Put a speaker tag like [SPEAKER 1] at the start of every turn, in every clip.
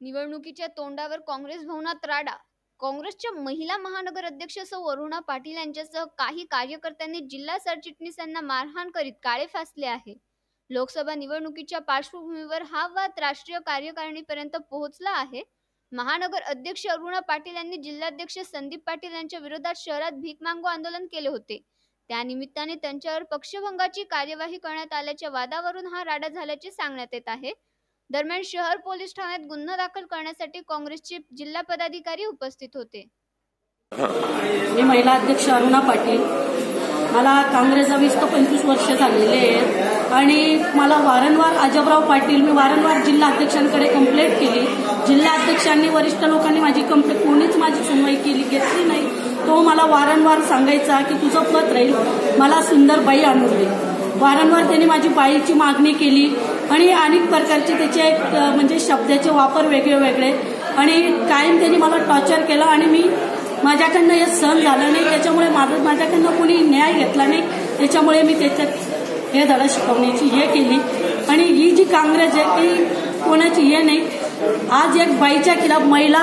[SPEAKER 1] निवडणुकीच्या तोंडावर काँग्रेस भवनात राडा. काँग्रेसच्या महिला महानगर अध्यक्ष सौ अरुणा पाटील यांच्यासह काही कार्यकर्त्यांनी जिल्हा सरचिटणीसांना मारहाण करीत काळे फासले आहे. लोकसभा निवडणुकीच्या पार्श्वभूमीवर हा वाद राष्ट्रीय कार्यकारिणीपर्यंत पोहोचला आहे. महानगर अध्यक्ष अरुणा पाटील यांनी जिल्हाध्यक्ष संदीप पाटील यांच्या विरोधात शहरात भीक मागू आंदोलन केले होते. त्यानिमित्ताने त्यांच्यावर पक्षभंगाची कार्यवाही करण्यात आल्याच्या वादावरून हा राडा झाल्याचे सांगण्यात येत आहे. दरम्यान शहर पोलीस ठाण्यात गुन्हा दाखल करण्यासाठी काँग्रेसचे जिल्हा पदाधिकारी उपस्थित होते.
[SPEAKER 2] मी महिला अध्यक्ष अरुणा पाटील. मला काँग्रेसला वीस ते पंचवीस वर्ष झालेले आहेत. आणि मला वारंवार अजबराव पाटील मी वारंवार जिल्हा अध्यक्षांकडे कंप्लेंट केली. जिल्हा अध्यक्षांनी वरिष्ठ लोकांनी माझी कंप्लेंट कोणीच माझी सुनवाई केली घेतली नाही. तो मला वारंवार सांगायचा की तुझं पत राहील. मला सुंदर बाई आणून दे वारंवार त्यांनी माझी बाईची मागणी केली. आणि अनेक प्रकारचे त्याचे एक, म्हणजे शब्दाचे वापर वेगळे वेगळे. आणि कायम त्यांनी मला टॉर्चर केलं आणि मी माझ्याकडनं हे सहन झालं नाही. त्याच्यामुळे माझं माझ्याकडनं कोणी न्याय घेतला नाही. त्याच्यामुळे मी त्याच्यात हे धडा शिकवण्याची हे केली. आणि ही जी काँग्रेस आहे ती कोणाची हे नाही. आज एक बाईच्या खिलाफ महिला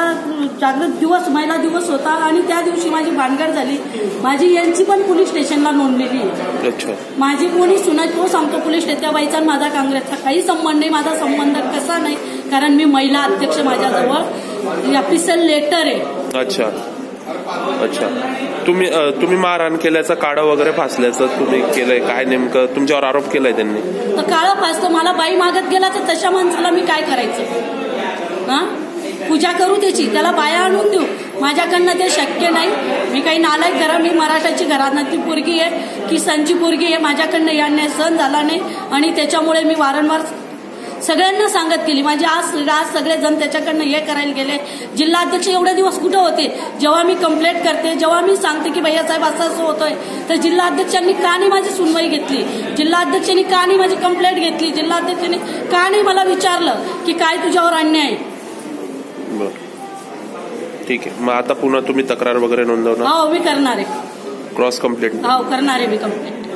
[SPEAKER 2] जागृत दिवस महिला दिवस होता आणि त्या दिवशी माझी भानगड झाली. माझी यांची पण पोलीस स्टेशनला नोंदलेली माझी कोणी सुनाय तो सांगतो पोलीस स्टेशन त्या बाईचा माझा काँग्रेसचा काही संबंध नाही माझा संबंध कसा नाही कारण मी महिला अध्यक्ष माझ्याजवळ. ऑफिशियल लेटर आहे.
[SPEAKER 3] अच्छा. अच्छा. तुम्ही तुम्ही मारहाण केल्याचा काढा वगैरे फासल्याचं तुम्ही केलंय काय नेमकं? तुमच्यावर आरोप केलाय त्यांनी?
[SPEAKER 2] तर काळा फासतो मला बाई मागत गेला तर तशा माणसाला मी काय करायचं? हा? पूजा करू त्याची. त्याला बाया आणून देऊ. माझ्याकडनं ते शक्य नाही. मी काही नालायक घरा मी मराठाची घरात ती पोरगी आहे किसानची पोरगी आहे. माझ्याकडनं यांना सण सहन झाला नाही. आणि त्याच्यामुळे मी वारंवार सगळ्यांना सांगत केली. माझे आज आज सगळेजण त्याच्याकडनं हे करायला गेले. जिल्हाध्यक्ष एवढे दिवस कुठं होते? जेव्हा मी कंप्लेंट करते जेव्हा मी सांगते की भैया साहेब असं असं होतोय तर जिल्हाध्यक्षांनी का नाही माझी सुनवाई घेतली? जिल्हाध्यक्षांनी का नाही माझी कंप्लेंट घेतली? जिल्हाध्यक्षांनी का नाही मला विचारलं की काय तुझ्यावर अन्याय? आहे?
[SPEAKER 3] ठीक आहे. मग आता पुन्हा तुम्ही तक्रार वगैरे नोंदवणार?
[SPEAKER 2] हो मी करणार आहे.
[SPEAKER 3] क्रॉस कंप्लेंट
[SPEAKER 2] हो करणार आहे मी कंप्लेंट